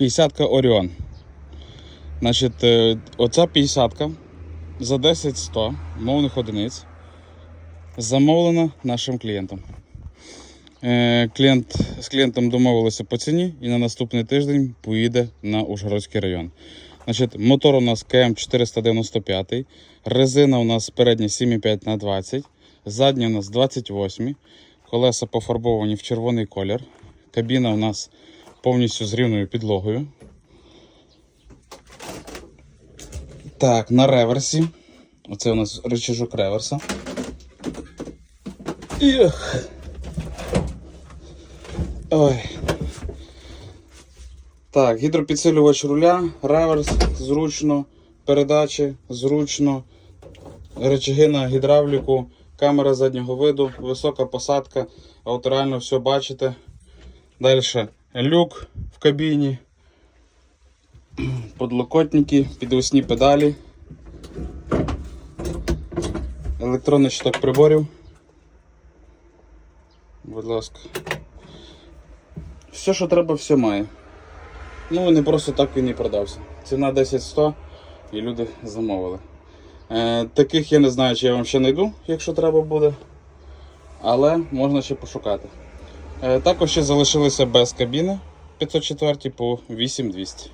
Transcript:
50-ка Оріон. Значить, е, оця 50-ка за 10-100 мовних одиниць замовлена нашим клієнтом. Е, Клієнт, з клієнтом домовилися по ціні і на наступний тиждень поїде на Ужгородський район. Значить, мотор у нас КМ 495, резина у нас передня 7,5 на 20, задня у нас 28, колеса пофарбовані в червоний колір, кабіна у нас повністю з рівною підлогою. Так, на реверсі. Оце у нас рычажок реверса. Ех. Ой. Так, гідропідсилювач руля, реверс зручно, передачі зручно, речаги на гідравліку, камера заднього виду, висока посадка, от реально все бачите. Далі люк в кабіні, подлокотники, підвісні педалі, електронний щиток приборів. Будь ласка. Все, що треба, все має. Ну, не просто так він і продався. Ціна 10-100 і люди замовили. Е, таких я не знаю, чи я вам ще знайду, якщо треба буде. Але можна ще пошукати. Е, також ще залишилися без кабіни 504 по 8200.